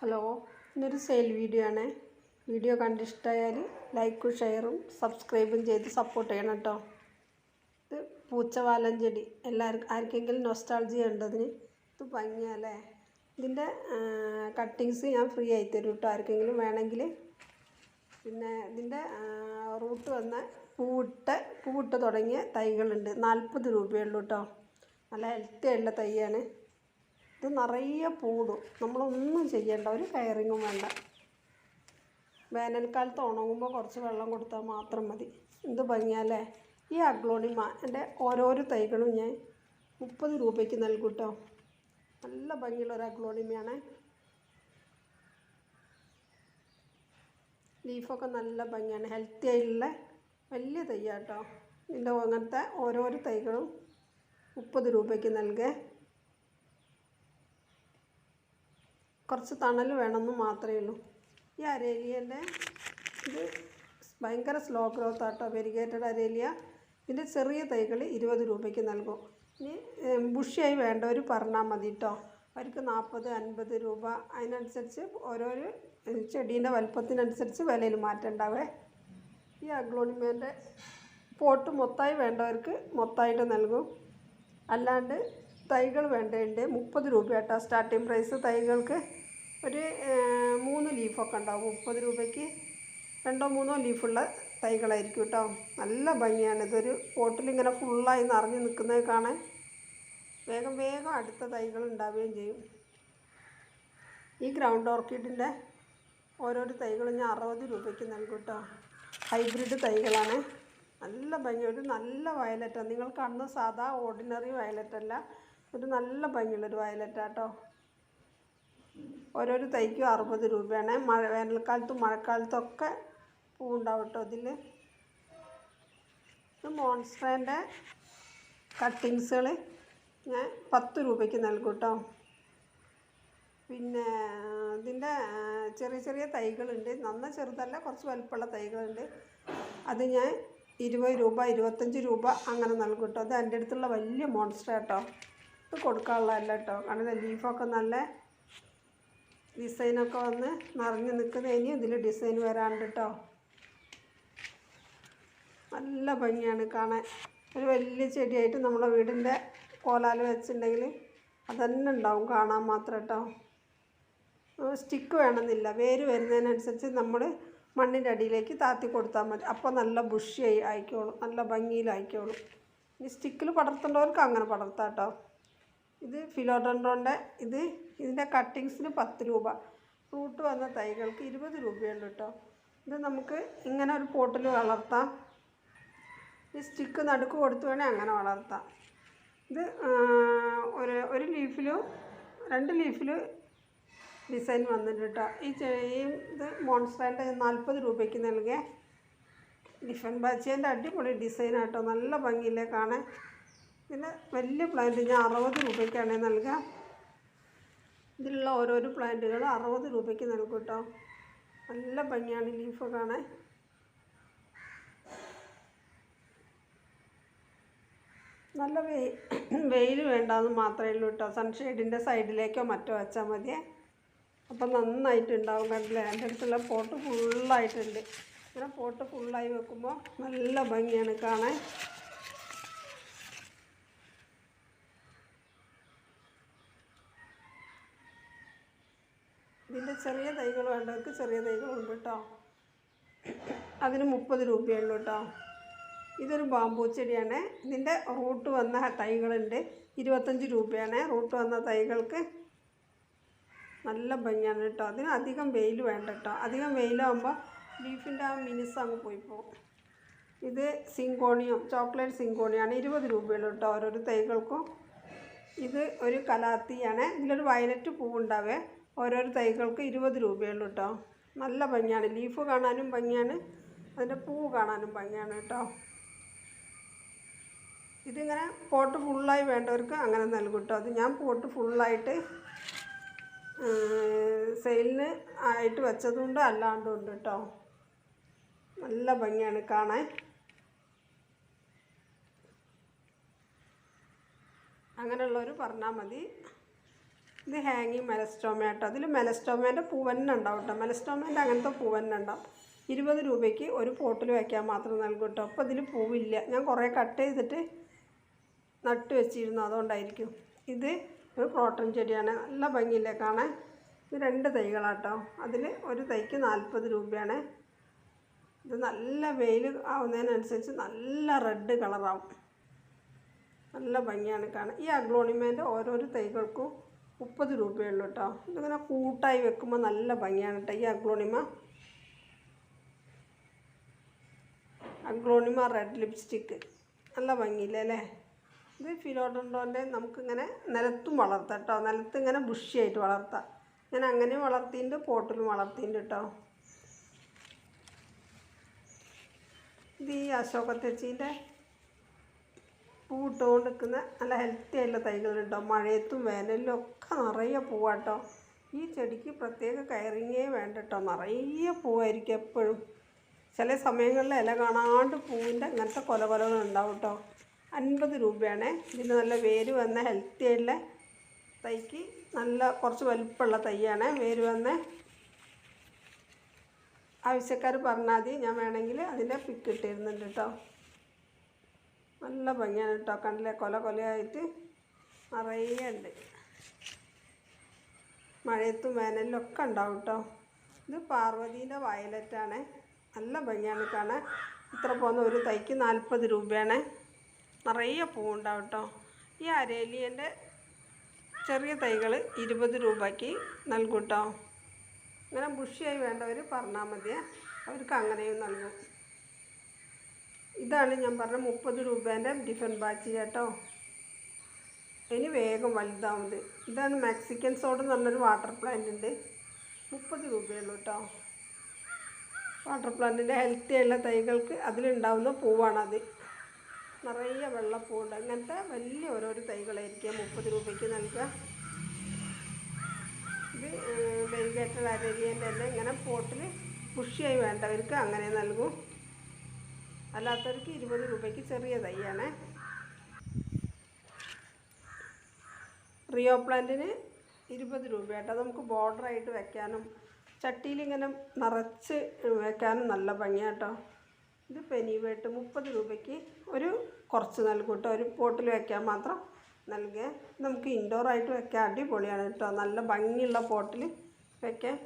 Hello ഇന്നൊരു sale video ആണ്. Video കണ്ടിഷ്ടമായാൽ ലൈക്കും ഷെയറും സബ്സ്ക്രൈബും ചെയ്ത് സപ്പോർട്ട് ചെയ്യണം കേട്ടോ ഇത് പൂച്ചവാലൻ ചെടി. എല്ലാവർക്കും ആർക്കെങ്കിലും നൊസ്റ്റാൾജി ഉണ്ടതിന് ഇത് ഭംഗിയല്ലേ ഇതിന്റെ കട്ടിങ്സ് ഞാൻ ഫ്രീ ആയി തരും കേട്ടോ ആർക്കെങ്കിലും വേണമെങ്കിൽ പിന്നെ ഇതിന്റെ റൂട്ട് വന്ന പൂവിട്ട് പൂവിട്ട് തുടങ്ങിയ തൈകളുണ്ട്. നാൽപ്പത് രൂപയുള്ളൂ കേട്ടോ നല്ല ഹെൽത്തി ഉള്ള തൈയാണ്. ഇത് നിറയെ പൂടും നമ്മളൊന്നും ചെയ്യേണ്ട ഒരു കയറിങ്ങും വേണ്ട. വേനൽക്കാലത്ത് ഉണങ്ങുമ്പോൾ കുറച്ച് വെള്ളം കൊടുത്താൽ മാത്രം മതി. എന്ത് ഭംഗിയല്ലേ? ഈ അഗ്ലോണിമ എന്റെ ഓരോരോ തൈകളും ഞാൻ മുപ്പത് രൂപയ്ക്ക് നൽകും കേട്ടോ നല്ല ഭംഗിയുള്ള ഒരു അഗ്ലോണിമയാണ്. ലീഫൊക്കെ നല്ല ഭംഗിയാണ്. ഹെൽത്തി ആയിട്ടുള്ള വലിയ തൈയാട്ടോ. ഇതിന്റെ അങ്ങനത്തെ ഓരോരോ തൈകളും മുപ്പത് രൂപയ്ക്ക് നൽകേ. കുറച്ച് തണൽ വേണമെന്ന് മാത്രമേ ഉള്ളൂ. ഈ അരേലിയന്റെ ഇത് ഭയങ്കര സ്ലോ ഗ്രോത്ത് ആട്ടോ വെരിഗേറ്റഡ് അരേലിയ. ഇതിന്റെ ചെറിയ തൈകൾ ഇരുപത് രൂപയ്ക്ക് നൽകും. ഇനി ബുഷിയായി വേണ്ടവർ പറഞ്ഞാൽ മതി കേട്ടോ അവർക്ക് നാൽപ്പത് അൻപത് രൂപ. അതിനനുസരിച്ച് ഓരോരോ ചെടീന്റെ വലുപ്പത്തിനനുസരിച്ച് വിലയിൽ മാറ്റം ഉണ്ടാവേ. ഈ അഗ്ലോണിമേന്റെ പോട്ട് മൊത്തമായി വേണ്ടവർക്ക് മൊത്തമായിട്ട് നൽകും. അല്ലാണ്ട് തൈകൾ വേണ്ടതുണ്ട് മുപ്പത് രൂപ കേട്ടോ സ്റ്റാർട്ടിങ് പ്രൈസ് തൈകൾക്ക്. ഒരു മൂന്ന് ലീഫൊക്കെ ഉണ്ടാവും. മുപ്പത് രൂപയ്ക്ക് രണ്ടോ മൂന്നോ ലീഫുള്ള തൈകളായിരിക്കും കേട്ടോ. നല്ല ഭംഗിയാണ്. ഇതൊരു പോട്ടിലിങ്ങനെ ഫുള്ളായി നിറഞ്ഞു നിൽക്കുന്നത് കാണാൻ വേഗം വേഗം അടുത്ത തൈകൾ ഉണ്ടാവുകയും ചെയ്യും. ഈ ഗ്രൗണ്ട് ഓർക്കിഡിന്റെ ഓരോരോ തൈകളും ഞാൻ അറുപത് രൂപയ്ക്ക് നൽകും കേട്ടോ. ഹൈബ്രിഡ് തൈകളാണ്. നല്ല ഭംഗി. ഒരു നല്ല വയലറ്റാണ്. നിങ്ങൾ കാണുന്ന സാധാ ഓർഡിനറി വയലറ്റല്ല. ഒരു നല്ല ഭംഗിയുള്ളൊരു വയലറ്റാട്ടോ ഓരോരോ തൈക്കും അറുപത് രൂപയാണ്. മഴ വേനൽക്കാലത്തും മഴക്കാലത്തൊക്കെ പൂവുണ്ടാവും കേട്ടോ ഇതിൽ ഇത് മോൺസ്ട്രേന്റെ കട്ടിങ്സുകൾ ഞാൻ പത്ത് രൂപയ്ക്ക് നൽകും കേട്ടോ പിന്നെ ഇതിന്റെ ചെറിയ ചെറിയ തൈകളുണ്ട്. നന്ന ചെറുതല്ല കുറച്ച് വലുപ്പമുള്ള തൈകളുണ്ട്. അത് ഞാൻ ഇരുപത് രൂപ ഇരുപത്തഞ്ച് രൂപ അങ്ങനെ നൽകും കേട്ടോ അത് എന്റെ അടുത്തുള്ള വലിയ മോൺസ്റ്റർ കേട്ടോ ഇത് കൊടുക്കാനുള്ളതല്ല കേട്ടോ കാരണം ലീഫൊക്കെ നല്ല ഡിസൈനൊക്കെ വന്ന് നിറഞ്ഞ് ഇനി ഇതിൽ ഡിസൈൻ വരാണ്ട് കേട്ടോ നല്ല ഭംഗിയാണ് കാണാൻ. ഒരു വലിയ ചെടിയായിട്ട് നമ്മുടെ വീടിന്റെ കോലാൽ വെച്ചിട്ടുണ്ടെങ്കിൽ അതന്നെ ഉണ്ടാവും കാണാൻ മാത്രം കേട്ടോ സ്റ്റിക്ക് വേണമെന്നില്ല. വേര് വരുന്നതിനനുസരിച്ച് നമ്മൾ മണ്ണിന്റെ അടിയിലേക്ക് താത്തി കൊടുത്താൽ മതി. അപ്പോൾ നല്ല ബുഷി ആയി ആയിക്കോളും. നല്ല ഭംഗിയിലായിക്കോളും. ഇനി സ്റ്റിക്കിൽ പടർത്തേണ്ടവർക്ക് അങ്ങനെ പടർത്താം കേട്ടോ ഇത് ഫിലോഡൻഡ്രോന്റെ ഇത് ഇതിന്റെ കട്ടിങ്സിന് പത്ത് രൂപ. ഫ്രൂട്ട് വന്ന തൈകൾക്ക് ഇരുപത് രൂപയുള്ളൂ കേട്ടോ. ഇത് നമുക്ക് ഇങ്ങനെ ഒരു പോട്ടിൽ വളർത്താം. ഈ സ്റ്റിക്ക് നടുക്ക് കൊടുത്തു വേണേൽ അങ്ങനെ വളർത്താം. ഇത് ഒരു ഒരു ലീഫിലും രണ്ട് ലീഫിൽ ഡിസൈൻ വന്നിട്ട് കേട്ടോ. ഈ ഈ ഇത് മോൺസ്റ്ററിന്റെ നാൽപ്പത് രൂപയ്ക്ക് നൽകിയ ഡിഫൻ ബാച്ചേന്റെ അടിപൊളി ഡിസൈനാട്ടോ നല്ല ഭംഗിയില്ലേ കാണാൻ? പിന്നെ വലിയ പ്ലാന്റ് ഞാൻ അറുപത് രൂപയ്ക്കാണ് നൽകുക ഇതിലുള്ള ഓരോരോ പ്ലാന്റുകൾ അറുപത് രൂപയ്ക്ക് നൽകും കേട്ടോ നല്ല ഭംഗിയാണ് ലീഫ് കാണാൻ. നല്ല വെയിൽ വെയിൽ വേണ്ടാന്ന് മാത്രമേ ഉള്ളൂ കേട്ടോ സൺഷെയ്ഡിന്റെ സൈഡിലേക്കോ മറ്റോ വെച്ചാൽ മതിയേ. അപ്പം നന്നായിട്ടുണ്ടാവും കണ്ടില്ലേ? എന്റെ അടുത്തുള്ള പോട്ട് ഫുള്ളായിട്ടുണ്ട് ഇങ്ങനെ പോട്ട് ഫുള്ളായി വെക്കുമ്പോൾ നല്ല ഭംഗിയാണ് കാണാൻ. ചെറിയ തൈകൾ വേണ്ടവർക്ക് ചെറിയ തൈകളുണ്ട് കേട്ടോ അതിന് മുപ്പത് രൂപയുള്ളൂ കേട്ടോ ഇതൊരു ബാമ്പൂ ചെടിയാണ്. ഇതിന്റെ റൂട്ട് വന്ന തൈകളുണ്ട്. ഇരുപത്തഞ്ച് രൂപയാണ്. റൂട്ട് വന്ന തൈകൾക്ക് നല്ല ഭംഗിയാണ് കേട്ടോ അതിന് അധികം വെയിൽ വേണ്ട കേട്ടോ അധികം വെയിലാകുമ്പോൾ ലീഫിന്റെ ആ മിനിസ് അങ്ങ് പോയി പോകും. ഇത് സിങ്കോണിയം ചോക്ലേറ്റ് സിങ്കോണിയാണ്. ഇരുപത് രൂപയുള്ളൂ കേട്ടോ ഓരോരോ തൈകൾക്കും. ഇത് ഒരു കലാത്തിയാണ്. ഇതിലൊരു വയലറ്റ് പൂവുണ്ടാവേ. ഓരോരോ തൈകൾക്ക് ഇരുപത് രൂപയുള്ളൂ കേട്ടോ. നല്ല ഭംഗിയാണ്. ലീഫ് കാണാനും ഭംഗിയാണ്. അതിന്റെ പൂവ് കാണാനും ഭംഗിയാണ് കേട്ടോ. ഇതിങ്ങനെ പോട്ട് ഫുള്ളായി വേണ്ടവർക്ക് അങ്ങനെ നൽകും കേട്ടോ. അത് ഞാൻ പോട്ട് ഫുള്ളായിട്ട് സെയിലിന് ആയിട്ട് വെച്ചതുകൊണ്ട് അല്ലാണ്ടും ഉണ്ട് കേട്ടോ. നല്ല ഭംഗിയാണ് കാണാൻ. അങ്ങനെയുള്ളവർ പറഞ്ഞാൽ മതി. ഇത് ഹാങ്ങിങ് മെലസ്റ്റോമ കേട്ടോ അതിൽ മെലസ്റ്റോമേന്റെ പൂവന്നെ ഉണ്ടാവും കേട്ടോ മെലസ്റ്റോമേന്റെ അങ്ങനത്തെ പൂവന്നെ ഉണ്ടാവും. ഇരുപത് രൂപയ്ക്ക് ഒരു പോട്ടിൽ വയ്ക്കാൻ മാത്രം നൽകും കേട്ടോ അപ്പോൾ ഇതിൽ പൂവില്ല. ഞാൻ കുറേ കട്ട് ചെയ്തിട്ട് നട്ട് വെച്ചിരുന്നു. അതുകൊണ്ടായിരിക്കും. ഇത് ഒരു ക്രോട്ടൺ ചെടിയാണ്. നല്ല ഭംഗിയില്ലേ കാണാൻ? ഇത് രണ്ട് തൈകളാട്ടോ അതിൽ ഒരു തൈക്ക് നാൽപ്പത് രൂപയാണ്. ഇത് നല്ല വെയിൽ ആവുന്നതിനനുസരിച്ച് നല്ല റെഡ് കളറാവും നല്ല ഭംഗിയാണ് കാണാൻ. ഈ അഗ്ലോണിമേന്റെ ഓരോരോ തൈകൾക്കും മുപ്പത് രൂപയുള്ളൂ കേട്ടോ. ഇതിങ്ങനെ കൂട്ടായി വെക്കുമ്പോൾ നല്ല ഭംഗിയാണ് കേട്ടോ ഈ അഗ്ലോണിമ. Aglaonema red lipstick. നല്ല ഭംഗിയില്ലേ അല്ലേ? ഇത് ഫിലോഡോണ്ടോന്റെ നമുക്കിങ്ങനെ നിലത്തും വളർത്താം കേട്ടോ. നിലത്ത് ഇങ്ങനെ ബുഷിയായിട്ട് വളർത്താം. ഞാൻ അങ്ങനെ വളർത്തിയിട്ടുണ്ട് പോട്ടിലും വളർത്തിയിട്ടുണ്ട് കേട്ടോ. ഇത് ഈ അശോക തെച്ചീന്റെ പൂവിട്ടുകൊണ്ട് നിൽക്കുന്ന നല്ല ഹെൽത്തി ആയിട്ടുള്ള തൈകളുണ്ടോ മഴയത്തും വേനലിലും ഒക്കെ നിറയെ പൂവാട്ടോ ഈ ചെടിക്ക് പ്രത്യേക കയറിങ്ങേ വേണ്ട കേട്ടോ. നിറയെ പൂവായിരിക്കും എപ്പോഴും. ചില സമയങ്ങളിൽ ഇല കാണാണ്ട് പൂവിന്റെ അങ്ങനത്തെ കൊല കൊലകൾ ഉണ്ടാവും കേട്ടോ. അൻപത് രൂപയാണ്. ഇതിന് നല്ല വേര് വന്ന ഹെൽത്തി ആയിട്ടുള്ള തൈക്ക് നല്ല കുറച്ച് വലിപ്പമുള്ള തൈയാണ്. വേര് വന്ന ആവശ്യക്കാർ പറഞ്ഞാൽ മതി. ഞാൻ വേണമെങ്കിൽ അതിന്റെ പിക്ക് ഇട്ടിരുന്നുണ്ട് കേട്ടോ. നല്ല ഭംഗിയാണ് കേട്ടോ. കണ്ടില്ലേ? കൊല കൊലയായിട്ട് നിറയെ ഉണ്ട്. മഴയത്തും വേനലിലും ഒക്കെ ഉണ്ടാവും കേട്ടോ. ഇത് പാർവതീന്റെ വയലറ്റാണ്. നല്ല ഭംഗിയാണ് കാണാൻ. ഇത്ര പോകുന്ന ഒരു തൈക്ക് നാൽപ്പത് രൂപയാണ്. നിറയെ പൂവുണ്ടാവും കേട്ടോ. ഈ അരേലിയന്റെ ചെറിയ തൈകൾ ഇരുപത് രൂപയ്ക്ക് നൽകും കേട്ടോ. ഇങ്ങനെ ബുഷിയായി വേണ്ടവർ പറഞ്ഞാൽ മതിയേ. അവർക്ക് അങ്ങനെയും നൽകും. ഇതാണ് ഞാൻ പറഞ്ഞ മുപ്പത് രൂപേന്റെ ടിഫൻ ബാച്ച് കേട്ടോ. ഇനി വേഗം വലുതാവുന്നത്. ഇതാണ് മെക്സിക്കൻ സോഡ് എന്ന് പറഞ്ഞൊരു വാട്ടർ പ്ലാന്റ് ഉണ്ട്. മുപ്പത് രൂപയുള്ളൂ കേട്ടോ. വാട്ടർ പ്ലാന്റിന്റെ ഹെൽത്തി ഉള്ള തൈകൾക്ക് അതിലുണ്ടാവുന്ന പൂവാണത്. നിറയെ വെള്ളപ്പൂവുണ്ട്. അങ്ങനത്തെ വലിയ ഓരോരോ തൈകളായിരിക്കും മുപ്പത് രൂപയ്ക്ക് നൽകുക. ഇത് വെരിഗേറ്റഡ് അരലിയന്റെ തന്നെ ഇങ്ങനെ പോട്ടിൽ പുഷിയായി വേണ്ടവർക്ക് അങ്ങനെ നൽകും. അല്ലാത്തവർക്ക് ഇരുപത് രൂപയ്ക്ക് ചെറിയ തൈയാണ്. റിയോ പ്ലാന്റിന് ഇരുപത് രൂപ കേട്ടോ നമുക്ക് ബോർഡറായിട്ട് വെക്കാനും ചട്ടിയിൽ ഇങ്ങനെ നിറച്ച് വെക്കാനും നല്ല ഭംഗിയാട്ടോ. ഇത് പെനിവേട്ട് മുപ്പത് രൂപയ്ക്ക് ഒരു കുറച്ച് നൽകും കേട്ടോ ഒരു പോട്ടിൽ വെക്കാൻ മാത്രം നൽകുക. നമുക്ക് ഇൻഡോറായിട്ട് വെക്കാൻ അടിപൊളിയാണ് കേട്ടോ. നല്ല ഭംഗിയുള്ള പോട്ടിൽ വെക്കാൻ.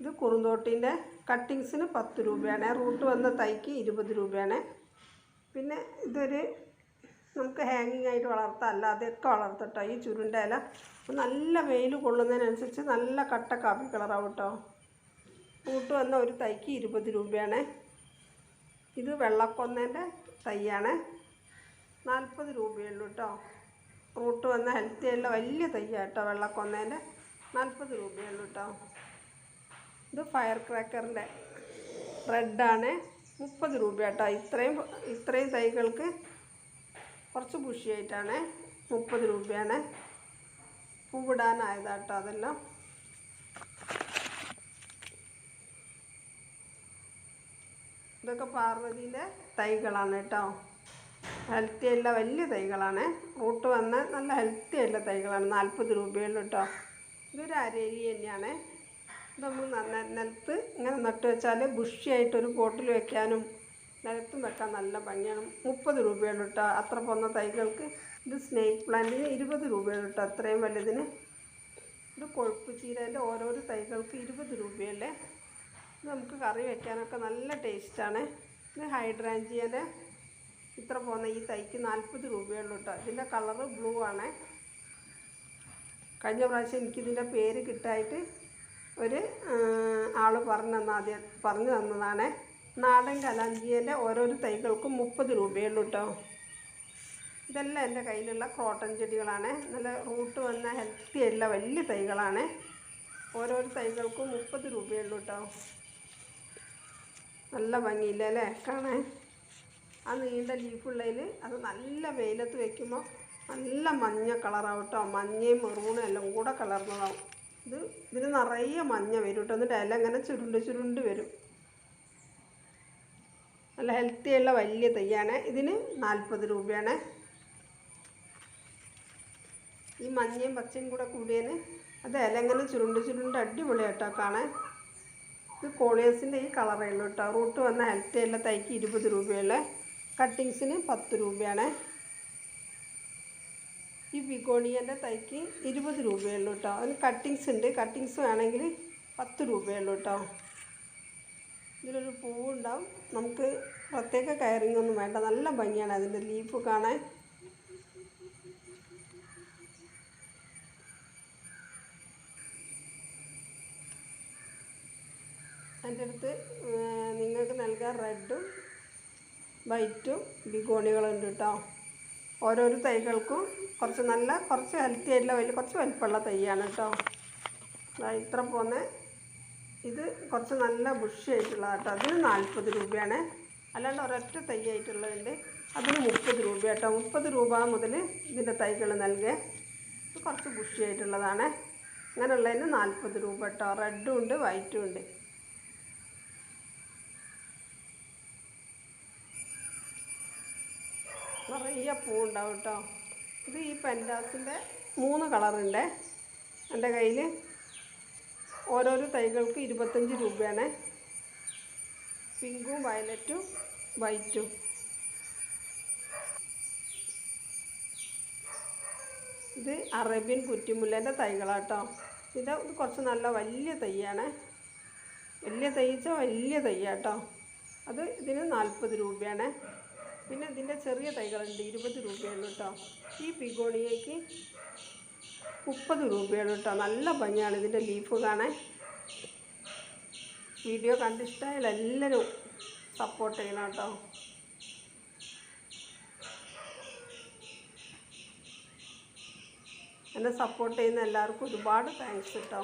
ഇത് കുറുന്തോട്ടിന്റെ കട്ടിങ്സിന് പത്ത് രൂപയാണ്. റൂട്ട് വന്ന തൈക്ക് ഇരുപത് രൂപയാണ്. പിന്നെ ഇതൊരു നമുക്ക് ഹാങ്ങിങ് ആയിട്ട് വളർത്താം. അല്ലാതെയൊക്കെ വളർത്തട്ടോ. ഈ ചുരുണ്ട ഇല നല്ല വെയിൽ കൊള്ളുന്നതിനനുസരിച്ച് നല്ല കട്ട കാപ്പി കളറാവും കേട്ടോ റൂട്ട് വന്ന ഒരു തൈക്ക് ഇരുപത് രൂപയാണ്. ഇത് വെള്ളക്കൊന്നേന്റെ തൈയാണ്. നാൽപ്പത് രൂപയുള്ളൂ കേട്ടോ റൂട്ട് വന്ന ഹെൽത്തി ഉള്ള വലിയ തൈയാണ് കേട്ടോ വെള്ളക്കൊന്നേന്റെ. നാൽപ്പത് രൂപയുള്ളൂ കേട്ടോ ഇത് ഫയർ ക്രാക്കറിന്റെ റെഡാണ് മുപ്പത് രൂപ കേട്ടോ ഇത്രയും ഇത്രയും തൈകൾക്ക് കുറച്ച് ബുഷിയായിട്ടാണ് മുപ്പത് രൂപയാണ്. പൂവിടാനായതാട്ടോ അതെല്ലാം. ഇതൊക്കെ പാർവതിയിലെ തൈകളാണ് കേട്ടോ. ഹെൽത്തി അല്ല വലിയ തൈകളാണ്. റൂട്ട് വന്ന നല്ല ഹെൽത്തി അല്ല തൈകളാണ്. നാൽപ്പത് രൂപയുള്ളൂ കേട്ടോ. ഇതൊരു അരേരി തന്നെയാണ്. നമ്മൾ നന്ന നിലത്ത് ഇങ്ങനെ നട്ട് വെച്ചാൽ ബുഷിയായിട്ടൊരു പോട്ടിൽ വെക്കാനും നിലത്തും വെക്കാൻ നല്ല ഭംഗിയാണ്. മുപ്പത് രൂപയുള്ളൂ കേട്ടോ അത്ര പോന്ന തൈകൾക്ക് ഇത് സ്നേക്ക് പ്ലാന്റിന് ഇരുപത് രൂപയുള്ളൂ കേട്ടോ അത്രയും വലുതിന്. ഇത് കൊഴുപ്പ് ചീരേന്റെ ഓരോരോ തൈകൾക്ക് ഇരുപത് രൂപയല്ലേ? ഇത് നമുക്ക് കറി വെക്കാനൊക്കെ നല്ല ടേസ്റ്റാണ്. ഇത് ഹൈഡ്രാഞ്ചിയന്റെ ഇത്ര പോകുന്ന ഈ തൈക്ക് നാൽപ്പത് രൂപയുള്ളൂ കേട്ടോ ഇതിന്റെ കളറ് ബ്ലൂ ആണേ. കഴിഞ്ഞ പ്രാവശ്യം എനിക്കിതിന്റെ പേര് കിട്ടായിട്ട് ഒരു ആൾ പറഞ്ഞു തന്ന ആദ്യം പറഞ്ഞു തന്നതാണ്. നാടൻ കലാഞ്ചിയന്റെ ഓരോരോ തൈകൾക്കും മുപ്പത് രൂപയുള്ളൂ കേട്ടോ ഇതെല്ലാം എന്റെ കയ്യിലുള്ള ക്രോട്ടൺ ചെടികളാണ്. നല്ല റൂട്ട് വന്ന ഹെൽത്തി എല്ലാ വലിയ തൈകളാണ്. ഓരോരോ തൈകൾക്കും മുപ്പത് രൂപയുള്ളൂ കേട്ടോ നല്ല ഭംഗിയില്ല അല്ലേ? കാണാൻ. ആ നീണ്ട ലീഫുള്ളതിൽ അത് നല്ല വെയിലത്ത് വയ്ക്കുമ്പോൾ നല്ല മഞ്ഞ കളറാവും കേട്ടോ മഞ്ഞയും മെറൂണും എല്ലാം കൂടെ കലർന്നതാവും. ഇത് ഇതിന് നിറയെ മഞ്ഞ വരും കേട്ടോ എന്നിട്ട് ഇല ഇങ്ങനെ ചുരുണ്ട് ചുരുണ്ട് വരും. നല്ല ഹെൽത്തി ഉള്ള വലിയ തൈയാണ്. ഇതിന് നാൽപ്പത് രൂപയാണ്. ഈ മഞ്ഞയും പച്ചയും കൂടെ കൂടിയതിന് അത് ഇല ചുരുണ്ട് ചുരുണ്ട് അടിപൊളിയായിട്ടോ കാണാൻ. ഇത് കോളിയേഴ്സിന്റെ ഈ കളറേ ഉള്ളൂ കേട്ടോ റൂട്ട് വന്ന ഹെൽത്തി ഉള്ള തൈക്ക് ഇരുപത് രൂപയുള്ള കട്ടിങ്സിന് പത്ത് രൂപയാണ്. ഈ ബിഗോണിയന്റെ തൈക്ക് ഇരുപത് രൂപയുള്ളൂ കേട്ടോ അതിന് കട്ടിങ്സ് ഉണ്ട്. കട്ടിങ്സ് വേണമെങ്കിൽ പത്ത് രൂപയുള്ളൂ കേട്ടോ ഇതിലൊരു പൂവുണ്ടാവും. നമുക്ക് പ്രത്യേക കയറിങ് ഒന്നും വേണ്ട. നല്ല ഭംഗിയാണ് അതിന്റെ ലീഫ് കാണാൻ. എന്റെ അടുത്ത് നിങ്ങൾക്ക് നൽകാൻ റെഡും വൈറ്റും ബിഗോണികളുണ്ട് കേട്ടോ ഓരോരോ തൈകൾക്കും കുറച്ച് നല്ല കുറച്ച് ഹെൽത്തി ആയിട്ടുള്ള വലിയ കുറച്ച് വലിപ്പമുള്ള തൈയാണ് കേട്ടോ. ഇത്ര പോന്ന. ഇത് കുറച്ച് നല്ല ബുഷി ആയിട്ടുള്ളതാണ് കേട്ടോ. അതിന് നാൽപ്പത് രൂപയാണ്. അല്ലാണ്ട് ഒരൊറ്റ തൈ അതിന് മുപ്പത് രൂപ കേട്ടോ. മുപ്പത് രൂപ മുതൽ ഇതിന്റെ തൈകൾ നൽകുക ഇത് കുറച്ച് ബുഷി ആയിട്ടുള്ളതാണ്. അങ്ങനെയുള്ളതിന് നാൽപ്പത് രൂപ കേട്ടോ. റെഡും ഉണ്ട് വൈറ്റും ഉണ്ട്. നിറയെ പൂവുണ്ടാവും കേട്ടോ. ഇത് ഈ പെൻഡാസിന്റെ മൂന്ന് കളറുണ്ട്. എന്റെ കയ്യിൽ ഓരോരോ തൈകൾക്ക് ഇരുപത്തഞ്ച് രൂപയാണ്. പിങ്കും വയലറ്റും വൈറ്റും. ഇത് അറേബ്യൻ കുറ്റിമുല്ലേന്റെ തൈകളാട്ടോ ഇത് കുറച്ച് നല്ല വലിയ തൈയാണ്. വലിയ തൈച്ച വലിയ തൈയാട്ടോ അത് ഇതിന് നാൽപ്പത് രൂപയാണ്. പിന്നെ ഇതിന്റെ ചെറിയ തൈകളുണ്ട് ഇരുപത് രൂപയുള്ളൂ കേട്ടോ. ഈ പിഗോണിയയ്ക്ക് മുപ്പത് രൂപയുള്ളൂ കേട്ടോ. നല്ല ഭംഗിയാണ് ഇതിന്റെ ലീഫ് കാണാൻ. വീഡിയോ കണ്ടിഷ്ടമായാൽ എല്ലാവരും സപ്പോർട്ട് ചെയ്യണം കേട്ടോ. എന്നെ സപ്പോർട്ട് ചെയ്യുന്ന എല്ലാവർക്കും ഒരുപാട് താങ്ക്സ് കേട്ടോ.